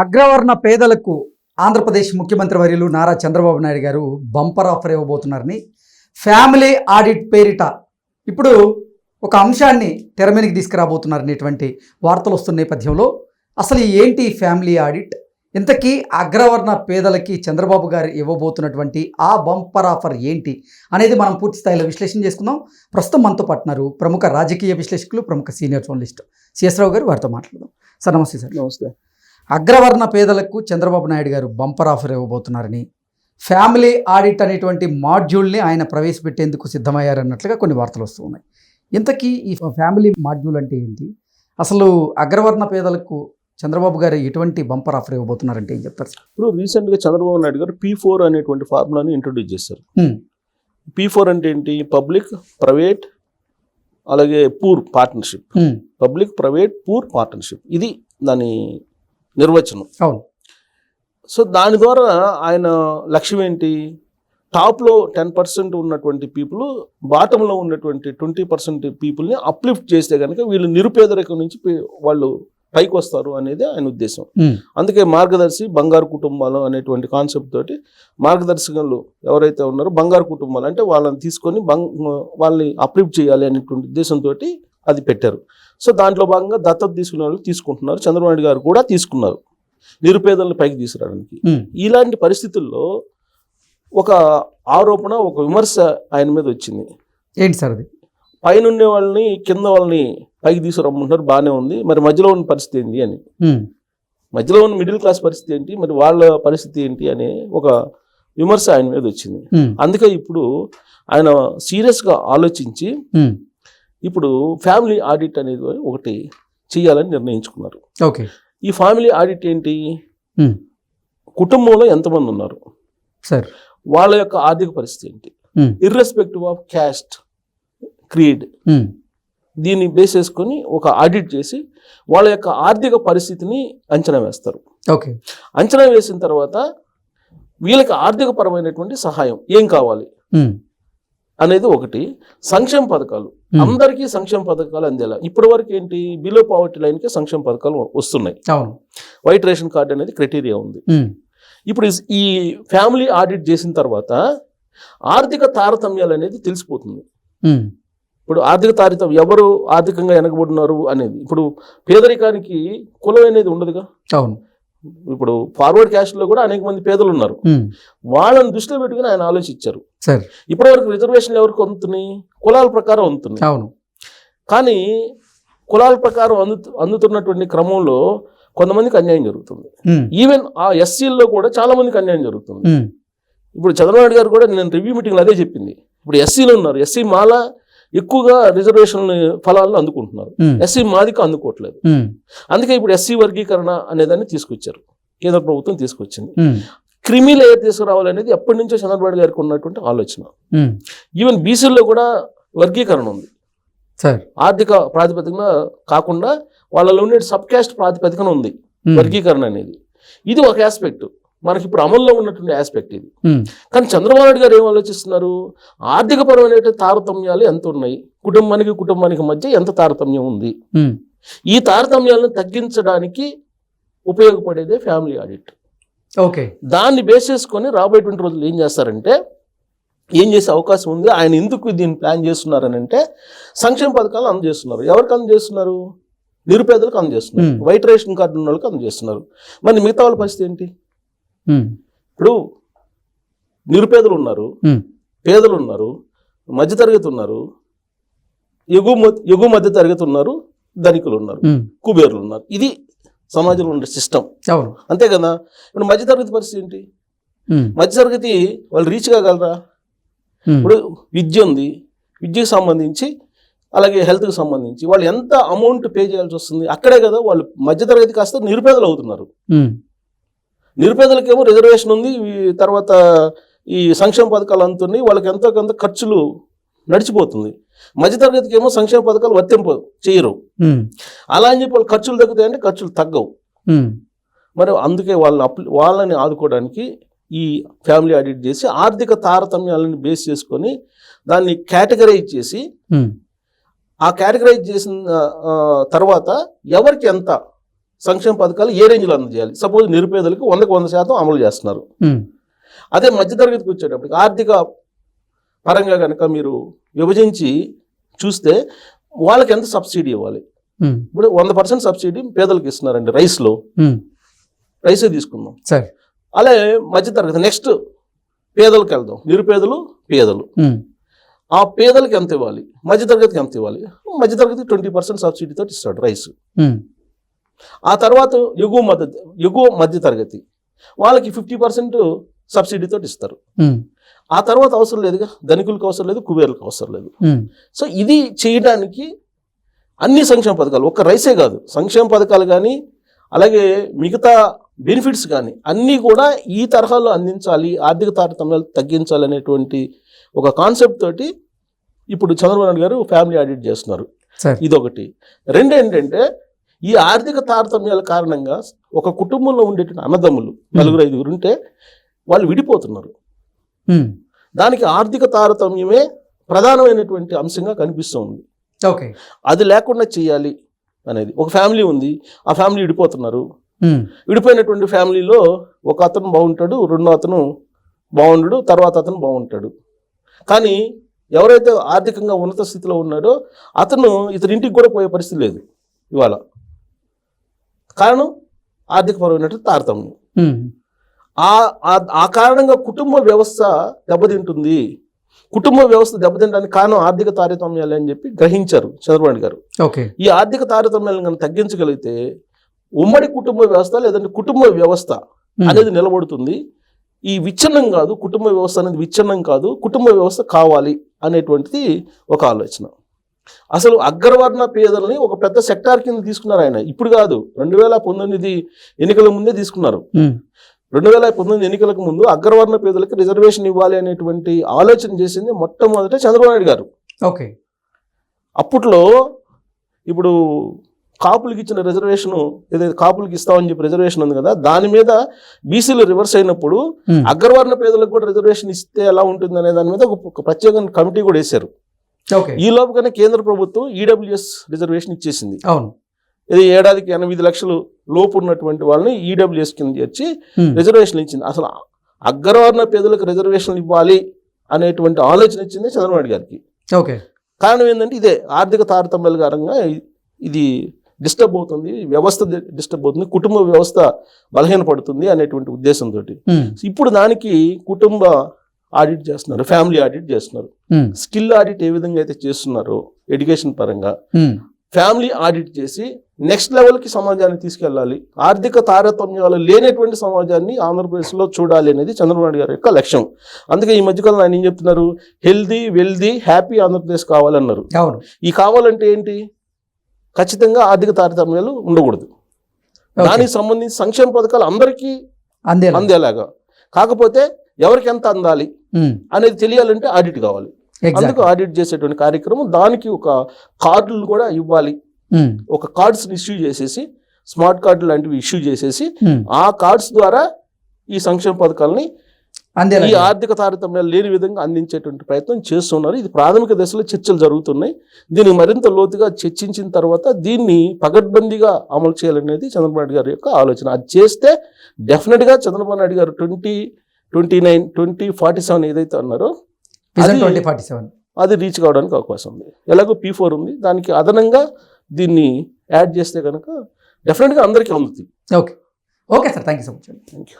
అగ్రవర్ణ పేదలకు ఆంధ్రప్రదేశ్ ముఖ్యమంత్రి వర్యులు నారా చంద్రబాబు నాయుడు గారు బంపర్ ఆఫర్ ఇవ్వబోతున్నారని ఫ్యామిలీ ఆడిట్ పేరిట ఇప్పుడు ఒక అంశాన్ని తెర మీదకి తీసుకురాబోతున్నారనేటువంటి వార్తలు వస్తున్న నేపథ్యంలో అసలు ఏంటి ఈ ఫ్యామిలీ ఆడిట్? ఇంతకీ అగ్రవర్ణ పేదలకి చంద్రబాబు గారు ఇవ్వబోతున్నటువంటి ఆ బంపర్ ఆఫర్ ఏంటి అనేది మనం పూర్తి స్థాయిలో విశ్లేషణ చేసుకుందాం. ప్రస్తుతం మనతో పట్టినారు ప్రముఖ రాజకీయ విశ్లేషకులు ప్రముఖ సీనియర్ జర్నలిస్ట్ సిఎస్ రావు గారు. వారితో మాట్లాడదాం. సార్ నమస్తే సార్. నమస్తే. అగ్రవర్ణ పేదలకు చంద్రబాబు నాయుడు గారు బంపర్ ఆఫర్ ఇవ్వబోతున్నారని ఫ్యామిలీ ఆడిట్ అనేటువంటి మాడ్యూల్ని ఆయన ప్రవేశపెట్టేందుకు సిద్ధమయ్యారన్నట్లుగా కొన్ని వార్తలు వస్తూ ఉన్నాయి. ఇంతకీ ఈ ఫ్యామిలీ మాడ్యూల్ అంటే ఏంటి? అసలు అగ్రవర్ణ పేదలకు చంద్రబాబు గారు ఎటువంటి బంపర్ ఆఫర్ ఇవ్వబోతున్నారంటే ఏం చెప్తారు సార్? ఇప్పుడు రీసెంట్గా చంద్రబాబు నాయుడు గారు పీ ఫోర్ అనేటువంటి ఫార్ములాని ఇంట్రొడ్యూస్ చేశారు. పీ ఫోర్ అంటే ఏంటి? పబ్లిక్ ప్రైవేట్ అలాగే poor partnership. Public private poor partnership. ఇది దాని నిర్వచనం. అవును. సో దాని ద్వారా ఆయన లక్ష్యం ఏంటి? టాప్లో టెన్ పర్సెంట్ ఉన్నటువంటి పీపుల్ బాటంలో ఉన్నటువంటి ట్వంటీ పర్సెంట్ పీపుల్ని అప్లిఫ్ట్ చేస్తే కనుక వీళ్ళు నిరుపేదరికం నుంచి వాళ్ళు పైకి వస్తారు అనేది ఆయన ఉద్దేశం. అందుకే మార్గదర్శి బంగారు కుటుంబాలు అనేటువంటి కాన్సెప్ట్ తోటి మార్గదర్శకులు ఎవరైతే ఉన్నారో బంగారు కుటుంబాలు అంటే వాళ్ళని తీసుకొని బంగ్ వాళ్ళని అప్లిఫ్ట్ చేయాలి అనేటువంటి ఉద్దేశంతో అది పెట్టారు సో దాంట్లో భాగంగా దత్తత తీసుకునే వాళ్ళు తీసుకుంటున్నారు చంద్రబాబు నాయుడు గారు కూడా తీసుకున్నారు నిరుపేదలను పైకి తీసుకురావడానికి. ఇలాంటి పరిస్థితుల్లో ఒక ఆరోపణ ఒక విమర్శ ఆయన మీద వచ్చింది ఏంటి సార్ అది పైన వాళ్ళని కింద వాళ్ళని పైకి తీసుకురమ్మంటున్నారు బాగానే ఉంది మరి మధ్యలో ఉన్న పరిస్థితి ఏంటి అని. మధ్యలో ఉన్న మిడిల్ క్లాస్ పరిస్థితి ఏంటి మరి వాళ్ళ పరిస్థితి ఏంటి అనే ఒక విమర్శ ఆయన మీద వచ్చింది. అందుకే ఇప్పుడు ఆయన సీరియస్గా ఆలోచించి. ఇప్పుడు ఫ్యామిలీ ఆడిట్ అనేది ఒకటి చేయాలని నిర్ణయించుకున్నారు. ఓకే. ఈ ఫ్యామిలీ ఆడిట్ ఏంటి. కుటుంబంలో ఎంతమంది ఉన్నారు? సార్. వాళ్ళ యొక్క ఆర్థిక పరిస్థితి ఏంటి. Irrespective of caste creed. దీన్ని బేస్ చేసుకొని ఒక ఆడిట్ చేసి వాళ్ళ యొక్క ఆర్థిక పరిస్థితిని అంచనా వేస్తారు. ఓకే. అంచనా వేసిన తర్వాత వీళ్ళకి ఆర్థిక పరమైనటువంటి సహాయం ఏం కావాలి. అనేది ఒకటి. సంక్షేమ పథకాలు. అందరికీ సంక్షేమ పథకాలు అందేలా. ఇప్పటి వరకు ఏంటి? బిలో పావర్టీ లైన్కి సంక్షేమ పథకాలు వస్తున్నాయి. అవును. వైట్ రేషన్ కార్డు అనేది క్రైటీరియా ఉంది. హ్మ్. ఇప్పుడు ఈ ఫ్యామిలీ ఆడిట్ చేసిన తర్వాత ఆర్థిక తారతమ్యాలు అనేది తెలిసిపోతుంది. హ్మ్. ఇప్పుడు ఆర్థిక తారతమ్యం ఎవరు ఆర్థికంగా వెనకబడినారు అనేది. ఇప్పుడు పేదరికానికి కులం అనేది ఉండదుగా? అవును. ఇప్పుడు ఫార్వర్డ్ క్యాస్ట్లో కూడా అనేక మంది పేదలు ఉన్నారు. వాళ్ళని దృష్టిలో పెట్టుకుని ఆయన ఆలోచించారు. సార్. ఇప్పటివరకు రిజర్వేషన్లు ఎవరికి అందుతున్నాయి? కులాల ప్రకారం అందుతున్నాయి. అవును. కానీ కులాల ప్రకారం అందు అందుతున్నటువంటి క్రమంలో కొంతమందికి అన్యాయం జరుగుతుంది. ఈవెన్ ఆ ఎస్సీల్లో కూడా చాలా మందికి అన్యాయం జరుగుతుంది. ఇప్పుడు చంద్రబాబు గారు కూడా నేను రివ్యూ మీటింగ్లో అదే చెప్పింది. ఇప్పుడు ఎస్సీలు ఉన్నారు. ఎస్సీ మాల ఎక్కువగా రిజర్వేషన్ ఫలాలను అందుకుంటున్నారు. ఎస్సీ మాదిక అందుకోవట్లేదు. అందుకే ఇప్పుడు ఎస్సీ వర్గీకరణ అనేదాన్ని తీసుకొచ్చారు కేంద్ర ప్రభుత్వం తీసుకొచ్చింది. క్రిమి లేయర్ తీసుకురావాలనేది ఎప్పటి నుంచో చంద్రబాబు గారికి ఉన్నటువంటి ఆలోచన. ఈవెన్ బీసీల్లో కూడా వర్గీకరణ ఉంది సార్ ఆర్థిక ప్రాతిపదికన కాకుండా వాళ్ళలో ఉండే సబ్ క్యాస్ట్ ప్రాతిపదికన ఉంది. వర్గీకరణ అనేది ఇది ఒక ఆస్పెక్ట్ మనకి ఇప్పుడు అమల్లో ఉన్నటువంటి ఆస్పెక్ట్ ఇది. కానీ చంద్రబాబు నాయుడు గారు ఏం ఆలోచిస్తున్నారు? ఆర్థిక పరమైన తారతమ్యాలు ఎంత ఉన్నాయి కుటుంబానికి కుటుంబానికి మధ్య ఎంత తారతమ్యం ఉంది. ఈ తారతమ్యాలను తగ్గించడానికి ఉపయోగపడేదే ఫ్యామిలీ ఆడిట్ ఓకే. దాన్ని బేస్ చేసుకొని రాబోయేటువంటి రోజులు ఏం చేస్తారంటే ఏం చేసే అవకాశం ఉంది? ఆయన ఎందుకు దీన్ని ప్లాన్ చేస్తున్నారని అంటే సంక్షేమ పథకాలు అందజేస్తున్నారు. ఎవరికి అందజేస్తున్నారు? నిరుపేదలకు అందజేస్తున్నారు. వైట్ రేషన్ కార్డు ఉన్న వాళ్ళకి అందజేస్తున్నారు. మరి మిగతా వాళ్ళ పరిస్థితి ఏంటి. ఇప్పుడు నిరుపేదలు ఉన్నారు. పేదలు ఉన్నారు మధ్యతరగతి ఉన్నారు ఎగువ ఎగువ మధ్య తరగతి ఉన్నారు ధనికులు ఉన్నారు. కుబేరులు ఉన్నారు ఇది సమాజంలో ఉండే సిస్టమ్ అంతే కదా ఇప్పుడు మధ్యతరగతి పరిస్థితి ఏంటి. మధ్యతరగతి వాళ్ళు రీచ్ కాగలరా. ఇప్పుడు విద్య ఉంది విద్యకు సంబంధించి అలాగే హెల్త్కి సంబంధించి వాళ్ళు ఎంత అమౌంట్ పే చేయాల్సి వస్తుంది అక్కడే కదా వాళ్ళు మధ్యతరగతి కాస్త నిరుపేదలు అవుతున్నారు. నిరుపేదలకేమో రిజర్వేషన్ ఉంది తర్వాత ఈ సంక్షేమ పథకాలు అందుతున్నాయి వాళ్ళకి ఎంతో కొంత ఖర్చులు నడిచిపోతుంది మధ్యతరగతికి ఏమో సంక్షేమ పథకాలు వర్తింప చేయరు. అలా అని చెప్పి వాళ్ళు ఖర్చులు తగ్గుతాయంటే ఖర్చులు తగ్గవు. మరి అందుకే వాళ్ళని అప్లి వాళ్ళని ఆదుకోవడానికి ఈ ఫ్యామిలీ ఆడిట్ చేసి ఆర్థిక తారతమ్యాలను బేస్ చేసుకొని దాన్ని కేటగరైజ్ చేసి. ఆ కేటగరైజ్ చేసిన తర్వాత ఎవరికి ఎంత సంక్షేమ పథకాలు ఏ రేంజ్లో అందజేయాలి? సపోజ్ నిరుపేదలకు వందకు వంద శాతం అమలు చేస్తున్నారు. అదే మధ్యతరగతికి వచ్చేటప్పటికి ఆర్థిక పరంగా కనుక మీరు విభజించి చూస్తే వాళ్ళకి ఎంత సబ్సిడీ ఇవ్వాలి? ఇప్పుడు వంద పర్సెంట్ సబ్సిడీ పేదలకు ఇస్తున్నారండి రైస్లో. రైసే తీసుకుందాం. సరే. అలాగే మధ్యతరగతి నెక్స్ట్ పేదలకు వెళ్దాం. నిరుపేదలు పేదలు. ఆ పేదలకు ఎంత ఇవ్వాలి? మధ్యతరగతికి ఎంత ఇవ్వాలి? మధ్యతరగతి ట్వంటీ పర్సెంట్ సబ్సిడీతో ఇస్తాడు రైస్. ఆ తర్వాత ఎగువ మధ్య ఎగువ మధ్యతరగతి వాళ్ళకి ఫిఫ్టీ పర్సెంట్ సబ్సిడీతో ఇస్తారు. ఆ తర్వాత అవసరం లేదుగా. ధనికులకు అవసరం లేదు కుబేర్లకు అవసరం లేదు. సో ఇది చేయడానికి అన్ని సంక్షేమ పథకాలు ఒక్క రైసే కాదు. సంక్షేమ పథకాలు కానీ అలాగే మిగతా బెనిఫిట్స్ కానీ అన్నీ కూడా ఈ తరహాలో అందించాలి ఆర్థిక తారతమ్యాలు తగ్గించాలి అనేటువంటి ఒక కాన్సెప్ట్ తోటి ఇప్పుడు చంద్రబాబు నాయుడు గారు ఫ్యామిలీ ఆడిట్ చేస్తున్నారు. ఇదొకటి. రెండు ఏంటంటే ఈ ఆర్థిక తారతమ్యాల కారణంగా ఒక కుటుంబంలో ఉండేటువంటి అన్నదమ్ములు నలుగురు ఐదుగురు ఉంటే వాళ్ళు విడిపోతున్నారు. దానికి ఆర్థిక తారతమ్యమే ప్రధానమైనటువంటి అంశంగా కనిపిస్తుంది ఓకే. అది లేకుండా చేయాలి అనేది. ఒక ఫ్యామిలీ ఉంది ఆ ఫ్యామిలీ విడిపోతున్నారు. విడిపోయినటువంటి ఫ్యామిలీలో ఒక అతను బాగుంటాడు రెండో అతను బాగుండడు తర్వాత అతను బాగుంటాడు. కానీ ఎవరైతే ఆర్థికంగా ఉన్నత స్థితిలో ఉన్నాడో అతను ఇతని ఇంటికి కూడా పోయే పరిస్థితి లేదు ఇవాళ. కారణం ఆర్థికపరమైనటువంటి తారతమ్యం. ఉమ్, ఆ కారణంగా కుటుంబ వ్యవస్థ దెబ్బతింటుంది. కుటుంబ వ్యవస్థ దెబ్బతింటానికి కారణం ఆర్థిక తారతమ్యాలే అని చెప్పి గ్రహించారు చంద్రబాబు గారు. ఓకే. ఈ ఆర్థిక తారతమ్యాలను కనుక తగ్గించగలిగితే ఉమ్మడి కుటుంబ వ్యవస్థ లేదంటే కుటుంబ వ్యవస్థ అనేది నిలబడుతుంది. ఈ విచ్ఛిన్నం కాదు కుటుంబ వ్యవస్థ అనేది విచ్ఛిన్నం కాదు కుటుంబ వ్యవస్థ కావాలి అనేటువంటిది ఒక ఆలోచన. అసలు అగ్రవర్ణ పేదల్ని ఒక పెద్ద సెక్టార్ కింద తీసుకున్నారు ఆయన. ఇప్పుడు కాదు రెండు వేల పంతొమ్మిది ఎన్నికల ముందే తీసుకున్నారు. రెండు వేల పంతొమ్మిది ఎన్నికలకు ముందు అగ్రవర్ణ పేదలకు రిజర్వేషన్ ఇవ్వాలి అనేటువంటి ఆలోచన చేసింది మొట్టమొదట చంద్రబాబు నాయుడు గారు. ఓకే. అప్పట్లో ఇప్పుడు కాపులకి ఇచ్చిన రిజర్వేషన్ ఏదైతే కాపులకి ఇస్తామని చెప్పి రిజర్వేషన్ ఉంది కదా దాని మీద బీసీలు రివర్స్ అయినప్పుడు అగ్రవర్ణ పేదలకు కూడా రిజర్వేషన్ ఇస్తే ఎలా ఉంటుంది అనే దాని మీద ఒక ప్రత్యేక కమిటీ కూడా వేశారు. ఈ లోపుగానే కేంద్ర ప్రభుత్వం ఈడబ్ల్యూఎస్ రిజర్వేషన్ ఇచ్చేసింది. అవును. ఇది ఏడాదికి ఎనిమిది లక్షలు లోపు ఉన్నటువంటి వాళ్ళని ఈడబ్ల్యూఎస్ కింద చేర్చి ఉమ్, రిజర్వేషన్ ఇచ్చింది. అసలు అగ్రవర్ణ పేదలకు రిజర్వేషన్లు ఇవ్వాలి అనేటువంటి ఆలోచన ఇచ్చింది చంద్రబాబు గారికి. ఓకే. కారణం ఏంటంటే ఇదే ఆర్థిక తారతమ్యాల కారణంగా ఇది డిస్టర్బ్ అవుతుంది వ్యవస్థ డిస్టర్బ్ అవుతుంది కుటుంబ వ్యవస్థ బలహీనపడుతుంది అనేటువంటి ఉద్దేశంతో ఇప్పుడు దానికి కుటుంబ ఆడిట్ చేస్తున్నారు ఫ్యామిలీ ఆడిట్ చేస్తున్నారు. ఉమ్, స్కిల్ ఆడిట్ ఏ విధంగా అయితే చేస్తున్నారో ఎడ్యుకేషన్ పరంగా ఉమ్, ఫ్యామిలీ ఆడిట్ చేసి నెక్స్ట్ లెవెల్కి సమాజాన్ని తీసుకెళ్ళాలి. ఆర్థిక తారతమ్యాలు లేనటువంటి సమాజాన్ని ఆంధ్రప్రదేశ్లో చూడాలి అనేది చంద్రబాబు నాయుడు గారి యొక్క లక్ష్యం. అందుకే ఈ మధ్యకాలంలో ఆయన ఏం చెప్తున్నారు? హెల్దీ వెల్దీ హ్యాపీ ఆంధ్రప్రదేశ్ కావాలన్నారు. ఈ కావాలంటే ఏంటి? ఖచ్చితంగా ఆర్థిక తారతమ్యాలు ఉండకూడదు. దానికి సంబంధించి సంక్షేమ పథకాలు అందరికీ అందేలా అందేలాగా. కాకపోతే ఎవరికి ఎంత అందాలి అనేది తెలియాలంటే ఆడిట్ కావాలి. అందుకు ఆడిట్ చేసేటువంటి కార్యక్రమం దానికి ఒక కార్డులు కూడా ఇవ్వాలి. ఒక కార్డ్స్ ఇష్యూ చేసేసి స్మార్ట్ కార్డు లాంటివి ఇష్యూ చేసేసి ఆ కార్డ్స్ ద్వారా ఈ సంక్షేమ పథకాలని ఈ ఆర్థిక తారతమ్యాలు లేని విధంగా అందించేటువంటి ప్రయత్నం చేస్తున్నారు. ఇది ప్రాథమిక దశలో చర్చలు జరుగుతున్నాయి. దీన్ని మరింత లోతుగా చర్చించిన తర్వాత దీన్ని పగడ్బందీగా అమలు చేయాలనేది చంద్రబాబు నాయుడు గారి యొక్క ఆలోచన. అది చేస్తే డెఫినెట్గా Chandrababu Naidu garu twenty twenty nine twenty forty seven ఏదైతే అన్నారో ట్వంటీ ఫార్టీ సెవెన్. అది రీచ్ కావడానికి అవకాశం ఉంది. ఎలాగో పీ ఫోర్ ఉంది. దానికి అదనంగా దీన్ని యాడ్ చేస్తే కనుక డెఫినెట్గా అందరికీ అందుతుంది. Okay. Okay sir thank you so much thank you